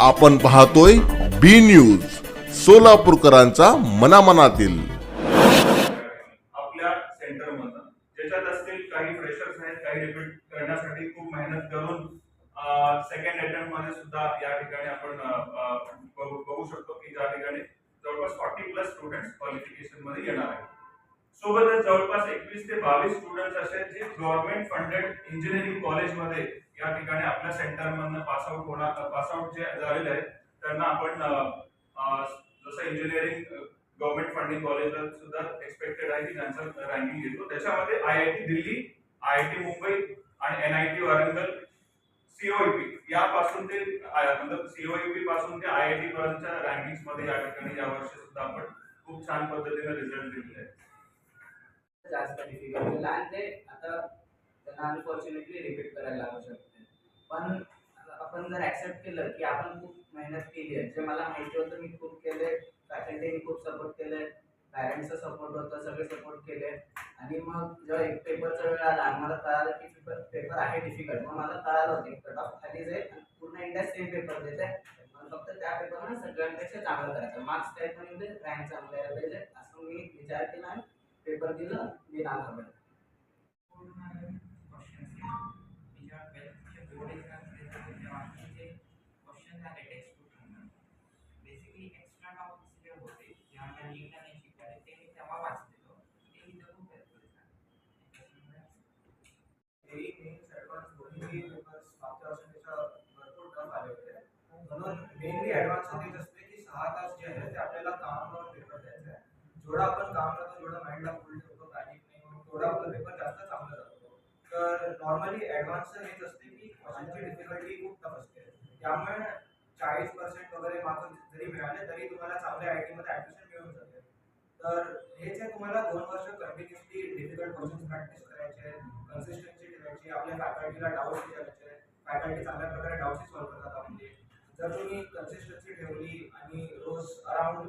आपण पाहतोय बी न्यूज सोलापूरकरांचा मनामनातील. आपल्या सेंटरमधनं ज्याच्यात असतील काही फ्रेशर्स आहेत काही रिपीट करण्यासाठी खूप मेहनत करून सेकंड अटेम्प्टमध्ये सुद्धा या ठिकाणी आपण बघू बघू शकतो की ज्या ठिकाणी जवळपास फॉर्टी प्लस स्टुडंट क्वालिफिकेशनमध्ये येणार आहेत. सोबतच जवळपास एकवीस ते बावीस स्टुडंट असे जे गव्हर्नमेंट फंडेड इंजिनिअरिंग कॉलेजमध्ये या ठिकाणी आपल्या सेंटरमधनं पासआउट होणार पास आउट जे झालेले आहेत त्यांना आपण जसं इंजिनिअरिंग गव्हर्नमेंट फंडिंग कॉलेजला सुद्धा एक्सपेक्टेड आहे की त्यांचा रँकिंग येतो त्याच्यामध्ये I I T Delhi I I T Mumbai आणि N I T Warangal COEP यापासून ते मतलब सीओईपी पासून ते आय आय टी पर्यंतच्या रँकिंगमध्ये या ठिकाणी या वर्षी सुद्धा आपण खूप छान पद्धतीने रिझल्ट दिलेले आहेत. जास्त डिफिकल्ट गेला आणि ते आता त्यांना अनफॉर्च्युनेटली रिपीट करायला लागू शकते. पण आपण जर ऍक्सेप्ट केलं की आपण खूप मेहनत केली आहे. जे मला माहिती होतं मी खूप केले. फॅकल्टीने खूप सपोर्ट केले. पॅरेंट्सचा सपोर्ट होता सगळे सपोर्ट केले. आणि मग जेव्हा एक पेपरचा वेळ आला आणि मला कळालं की पेपर पेपर आहे डिफिकल्ट मग मला कळालं होतं कट ऑफ खाली जाईल आणि पूर्ण इंडिया सेम पेपर देते. मला फक्त त्या पेपरमध्ये सगळ्यांपेक्षा चांगलं करायचं. मार्क्स काय पण येऊ दे रँक चांगलं यायला पाहिजे असं मी विचार केला आणि पेपर दिलं मी नाव म्हणून मेनली ॲडव्हान्स हेच असते की सहा तास जे आहे ते आपल्याला काम करून पेपर द्यायचा आहे. जेवढं आपण काम करतो जेवढं माइंडला फुल ठेवतो पॅनिक नाही म्हणून तेवढा आपला पेपर जास्त चांगला जातो. तर नॉर्मली ॲडव्हान्सचं हेच असते की क्वेश्चनची डिफिकल्टी खूप टफ असते. त्यामुळे चाळीस पर्सेंट वगैरे मार्क्स जरी मिळाले तरी तुम्हाला चांगल्या आय टीमध्ये ॲडमिशन मिळून जाते. तर हेच आहे तुम्हाला दोन वर्ष कंटिन्युअसली डिफिकल्ट क्वेश्चन प्रॅक्टिस करायचे कन्सिस्टन्सी ठेवायची आपल्या फॅकल्टीला डाऊट्स विचारायचे फॅकल्टी चांगल्या प्रकारे डाऊट्स सॉल्व्ह करतात म्हणजे जर तुम्ही कन्सिस्टन्सी ठेवली आणि रोज अराउंड